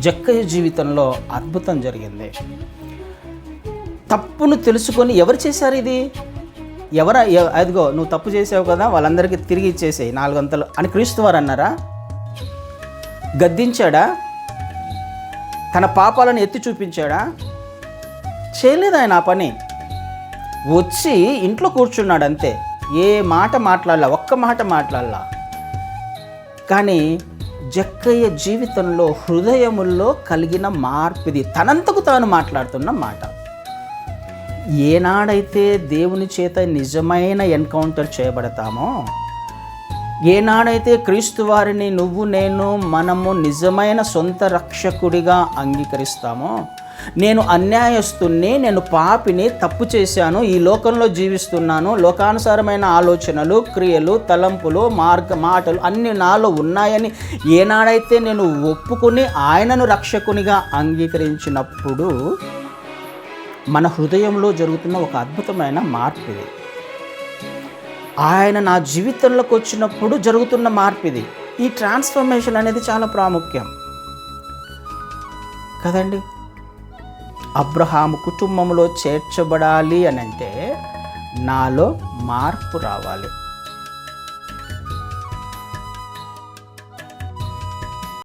జక్కయ్య జీవితంలో అద్భుతం జరిగింది. తప్పును తెలుసుకొని ఎవరు చేశారు ఇది? ఎవర అదిగో నువ్వు తప్పు చేసావు కదా వాళ్ళందరికీ తిరిగి ఇచ్చేసేయి నాలుగంతలు అని క్రీస్తు వారు అన్నారా? గద్దించాడా? తన పాపాలను ఎత్తి చూపించాడా? చేయలేదు ఆయన ఆ పని. వచ్చి ఇంట్లో కూర్చున్నాడు అంతే. ఏ మాట మాట్లాడలా ఒక్క మాట మాట్లాడలా. కానీ జక్కయ్య జీవితంలో హృదయముల్లో కలిగిన మార్పిది. తనంతకు తాను మాట్లాడుతున్న మాట. ఏనాడైతే దేవుని చేత నిజమైన ఎన్కౌంటర్ చేయబడతామో ఏనాడైతే క్రీస్తు వారిని నువ్వు నేను మనము నిజమైన సొంత రక్షకుడిగా అంగీకరిస్తామో నేను అన్యాయస్తుని నేను పాపిని తప్పు చేశాను ఈ లోకంలో జీవిస్తున్నాను. లోకానుసారమైన ఆలోచనలు క్రియలు తలంపులు మార్గ మాటలు అన్ని నాలో ఉన్నాయని ఏనాడైతే నేను ఒప్పుకుని ఆయనను రక్షకునిగా అంగీకరించినప్పుడు మన హృదయంలో జరుగుతున్న ఒక అద్భుతమైన మార్పు ఇది. ఆయన నా జీవితంలోకి వచ్చినప్పుడు జరుగుతున్న మార్పు ఇది ఈ ట్రాన్స్ఫర్మేషన్ అనేది చాలా ప్రాముఖ్యం. కదండి? అబ్రహాము కుటుంబంలో చేర్చబడాలి అని అంటే నాలో మార్పు రావాలి.